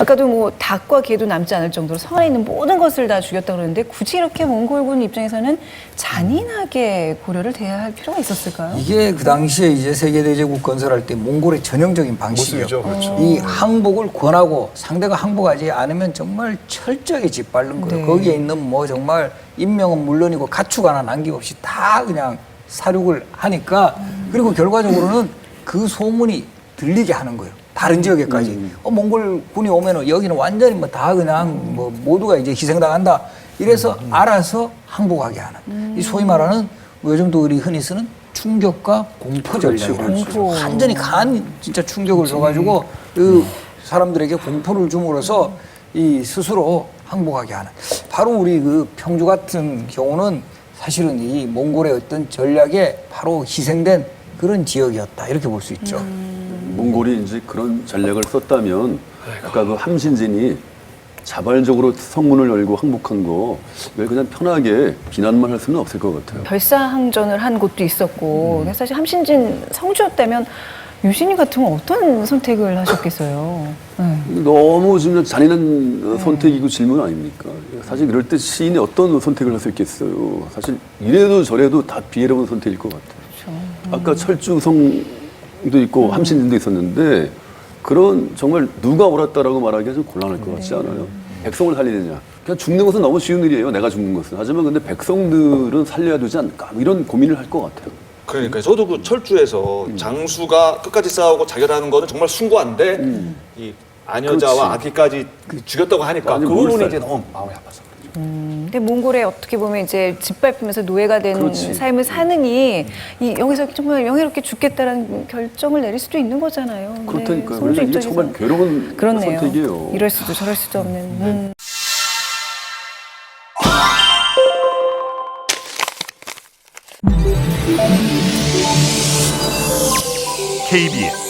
아까도 뭐 닭과 개도 남지 않을 정도로 성 안에 있는 모든 것을 다 죽였다 그러는데 굳이 이렇게 몽골군 입장에서는 잔인하게 고려를 대해야 할 필요가 있었을까요? 이게 그 당시에 이제 세계 대제국 건설할 때 몽골의 전형적인 방식이에요. 모습이죠, 그렇죠. 이 항복을 권하고 상대가 항복하지 않으면 정말 철저하게 짓밟는 거예요. 네. 거기에 있는 뭐 정말 인명은 물론이고 가축 하나 남김없이 다 그냥 사륙을 하니까 그리고 결과적으로는 그 소문이 들리게 하는 거예요. 다른 지역에까지. 어, 몽골 군이 오면은 여기는 완전히 뭐 다 그냥 뭐 모두가 이제 희생당한다. 이래서 알아서 항복하게 하는. 이 소위 말하는 뭐 요즘도 우리 흔히 쓰는 충격과 공포 전략이에요. 공포. 완전히 강한 진짜 충격을 줘가지고 그 사람들에게 공포를 줌으로써 이 스스로 항복하게 하는. 바로 우리 그 평주 같은 경우는 사실은 이 몽골의 어떤 전략에 바로 희생된 그런 지역이었다 이렇게 볼 수 있죠. 몽골이 이제 그런 전략을 썼다면 아까 그 함신진이 자발적으로 성문을 열고 항복한 거 이걸 그냥 편하게 비난만 할 수는 없을 것 같아요. 별사항전을 한 곳도 있었고 음. 사실 함신진 성주였다면 유신이 같으면 어떤 선택을 하셨겠어요? 네. 너무 지금 잔인한 어, 선택이고 질문 아닙니까? 사실 이럴 때 시인이 어떤 선택을 할 수 있겠어요. 사실 이래도 저래도 다 비애로운 선택일 것 같아요. 아까 철주성 도 있고 함신진도 있었는데 그런 정말 누가 옳았다라고 말하기가 좀 곤란할 것 같지 않아요? 백성을 살리느냐. 그냥 죽는 것은 너무 쉬운 일이에요. 내가 죽는 것은. 하지만 근데 백성들은 살려야 되지 않을까? 뭐 이런 고민을 할 것 같아요. 그러니까 저도 그 철주에서 음. 장수가 끝까지 싸우고 자결하는 거는 정말 숭고한데 이 아녀자와 음. 아기까지 죽였다고 하니까 그 부분이. 이제 너무 마음이 아파서 그렇죠. 근데 몽골에 어떻게 보면 이제 짓밟히면서 노예가 된 그렇지. 삶을 사느니 이 여기서 정말 명예롭게 죽겠다라는 결정을 내릴 수도 있는 거잖아요. 그렇다니까요. 그래서 이게 정말 괴로운 그렇네요. 선택이에요. 이럴 수도 저럴 수도 없는. 음. KBS